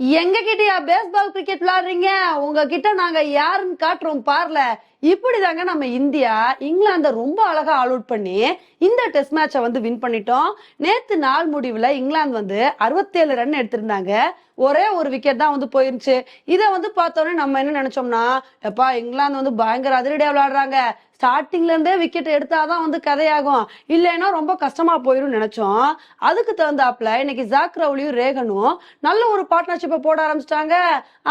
எங்க கிட்டயா baseball cricket விளையாடுறீங்க? உங்ககிட்ட நாங்க யாருன்னு காட்டுறோம் பாருல. இப்படிதாங்க நம்ம இந்தியா இங்கிலாந்தை ரொம்ப அழகா ஆல் அவுட் பண்ணி இந்த டெஸ்ட் மேட்சை வந்து வின் பண்ணிட்டோம். நேத்து நாள் முடிவுல இங்கிலாந்து வந்து 67 ரன் எடுத்திருந்தாங்க. ஒரே ஒரு விக்கெட் தான் வந்து போயிருச்சு இதை வந்து பார்த்தோன்னே நம்ம என்ன நினைச்சோம்னா எப்பா இங்கிலாந்து வந்து பயங்கர அதிரடியா விளையாடுறாங்க. ஸ்டார்டிங்ல இருந்தே விக்கெட் எடுத்தாதான் வந்து கதையாகும். இல்லைன்னா ரொம்ப கஷ்டமா போயிடும் நினைச்சோம். அதுக்கு தகுந்தாப்புல இன்னைக்கு ஜாக் ரவுலியும் ரேகனும் நல்ல ஒரு பார்ட்னர்ஷிப்பை போட ஆரம்பிச்சிட்டாங்க.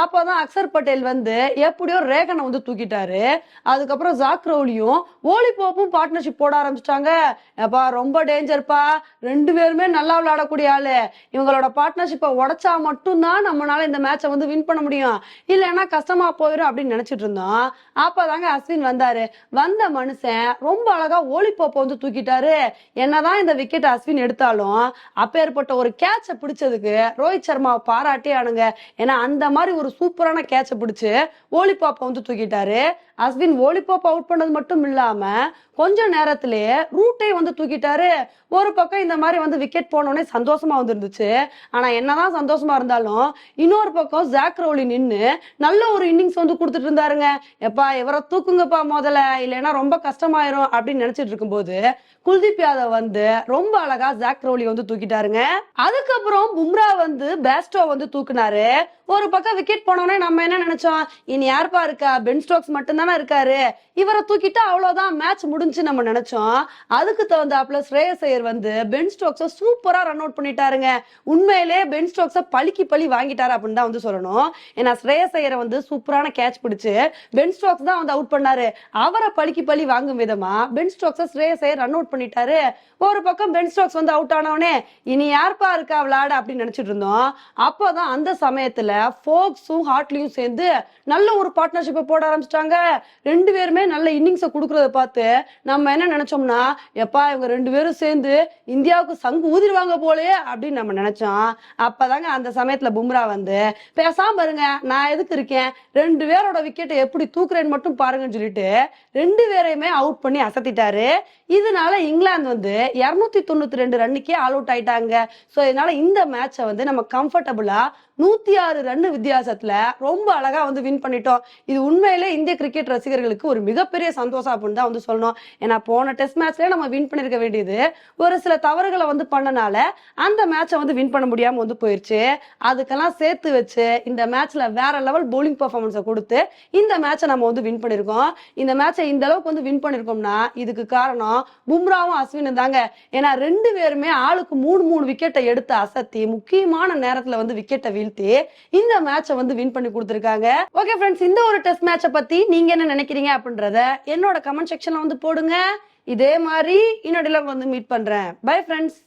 அப்போதான் அக்சர் பட்டேல் வந்து எப்படியோ ரேகனை வந்து தூக்கிட்டாரு. அதுக்கப்புறம் ஜாக் ரவுலியும் ஓலி போப்பும் பார்ட்னர்ஷிப் போட ஆரம்பிச்சிட்டாங்க. எப்பா ரொம்ப டேஞ்சர்ப்பா ரெண்டு பேருமே நல்லா விளையாடக்கூடிய ஆளு. இவங்களோட பார்ட்னர்ஷிப்பை உடைச்சா மட்டும்தான் நம்மளால இந்த மேட்சை வந்து வின் பண்ண முடியும். இல்லைன்னா கஷ்டமா போயிடும் அப்படின்னு நினைச்சிட்டு இருந்தோம். அப்பதாங்க அஸ்வின் வந்தாரு. வந்த மனுஷன் ரொம்ப அழகா ஓலி போப்பை வந்து தூக்கிட்டாரு. என்னதான் இந்த விக்கெட் அஸ்வின் எடுத்தாலும் அப்பேற்பட்ட ஒரு கேட்சை பிடிச்சதுக்கு ரோஹித் சர்மாவை பாராட்டி ஆனுங்க. ஏன்னா அந்த மாதிரி ஒரு சூப்பரான கேட்சை பிடிச்சு ஓலி பாப்பை வந்து தூக்கிட்டாரு. அஸ்வின் ஓலி பாப் அவுட் பண்ணது மட்டும் இல்லாம கொஞ்ச நேரத்திலேயே ரூட்டை வந்து தூக்கிட்டாரு. ஒரு பக்கம் இந்த மாதிரி வந்து விக்கெட் போனோடனே சந்தோஷமா வந்துருந்துச்சு. ஆனா என்னதான் சந்தோஷமா இருந்தாலும் இன்னொரு பக்கம் ஜாக் ரோலி நின்னு நல்ல ஒரு இன்னிங்ஸ் வந்து கொடுத்துட்டு இருந்தாருங்க. எப்பா இவரை தூக்குங்கப்பா முதல்ல இல்லைன்னா ரொம்ப கஷ்டமாயிரும் அப்படின்னு நினைச்சிட்டு இருக்கும்போது குல்தீப் யாதவ் வந்து ரொம்ப அழகா ஜாக் ரோலி வந்து தூக்கிட்டாருங்க. அதுக்கப்புறம் பும்ரா வந்து பேஸ்டோ வந்து தூக்குனாரு. ஒரு பக்கம் விக்கெட் போனோடனே நம்ம என்ன நினைச்சோம்? இனி யாருப்பா இருக்கா? பென் ஸ்டோக்ஸ் மட்டும்தானே இருக்காரு. இவரை தூக்கிட்டா அவ்வளவுதான் மேட்ச் முடிஞ்சு நம்ம நினைச்சோம். அதுக்கு தகுந்தாப்புல ஸ்ரேயஸ் ஐயர் வந்து பென் ஸ்டோக்ஸை சூப்பரா ரன் அவுட் பண்ணிட்டாருங்க. உண்மையிலே பென் ஸ்டோக்ஸை பழிக்கு பழி வாங்கிட்டாரு அப்படின்னு தான் வந்து சொல்லணும். ஏன்னா ஸ்ரேயஸ் ஐயரை வந்து சூப்பரான கேட்ச் பிடிச்சு பென் ஸ்டோக்ஸ் தான் வந்து அவுட் பண்ணாரு. அவரை பழிக்கு பழி வாங்கும் விதமா பென் ஸ்டோக்ஸை ஸ்ரேயஸ் ஐயர் ரன் அவுட் பண்ணிட்டாரு. ஒரு பக்கம் பென் ஸ்டோக்ஸ் வந்து அவுட் ஆனவனே இனி யார்ப்பா இருக்கா விளையாட அப்படின்னு நினைச்சிட்டு இருந்தோம். அப்போதான் அந்த சமயத்துல ஃபோக்ஸும் ஹார்ட்லியும் சேர்ந்து நல்ல ஒரு பார்ட்னர்ஷிப்பை போட ஆரம்பிச்சிட்டாங்க. ரெண்டு பேருமே நல்ல இன்னிங்ஸை கொடுக்கறத பார்த்து நம்ம என்ன நினைச்சோம்னா எப்பா இவங்க ரெண்டு பேரும் சேர்ந்து இந்தியாவுக்கு சங்கு ஊதிடுவாங்க போலயே அப்படின்னு நம்ம நினைச்சோம். அப்பதாங்க அந்த சமயத்துல பும்ரா வந்து பேசாம பாருங்க நான் எதுக்கு இருக்கேன்? ரெண்டு பேரோட விக்கெட்டை எப்படி தூக்குறேன்னு மட்டும் பாருங்கன்னு சொல்லிட்டு ரெண்டு பேரையுமே அவுட் பண்ணி அசத்திட்டாரு. இதனால இங்கிலாந்து வந்து இருநூத்தி தொண்ணூத்தி ரெண்டு ரன்னுக்கே ஆல் அவுட் ஆயிட்டாங்க. ஸோ இதனால இந்த மேட்சை வந்து நம்ம கம்ஃபர்டபுளா நூத்தி ஆறு ரன் வித்தியாசத்துல ரொம்ப அழகா வந்து வின் பண்ணிட்டோம். இது உண்மையிலே இந்திய கிரிக்கெட் ரசிகர்களுக்கு ஒரு மிகப்பெரிய சந்தோஷம் அப்படின்னு தான் வந்து சொல்லணும். ஏன்னா போன டெஸ்ட் மேட்ச்ல நம்ம வின் பண்ணிருக்க வேண்டியது. ஒரு சில தவறுகளை வந்து பண்ணனால அந்த மேட்சை வந்து வின் பண்ண முடியாம வந்து போயிருச்சு. அதுக்கெல்லாம் சேர்த்து வச்சு இந்த மேட்ச்ல வேற லெவல் போலிங் பர்ஃபார்மன்ஸை கொடுத்து இந்த மேட்சை நம்ம வந்து வின் பண்ணிருக்கோம். இந்த மேட்சை இந்த அளவுக்கு வந்து வின் பண்ணிருக்கோம்னா இதுக்கு காரணம் பும்ராவும் அஸ்வினும் தாங்க. ஏன்னா ரெண்டு பேருமே ஆளுக்கு மூணு மூணு விக்கெட்டை எடுத்து அசத்தி முக்கியமான நேரத்துல வந்து விக்கெட்டை வீழ்த்தி இந்த மேட்சை வந்து வின் பண்ணி கொடுத்துருக்காங்க. ஓகே ஃப்ரெண்ட்ஸ் இந்த ஒரு டெஸ்ட் மேட்சை பத்தி நீங்க என்ன நினைக்கிறீங்க அப்படின்றத என்னோட கமெண்ட் செக்ஷன்ல வந்து போடுங்க. இதே மாதிரி இன்னொரு வந்து மீட் பண்றேன். Bye friends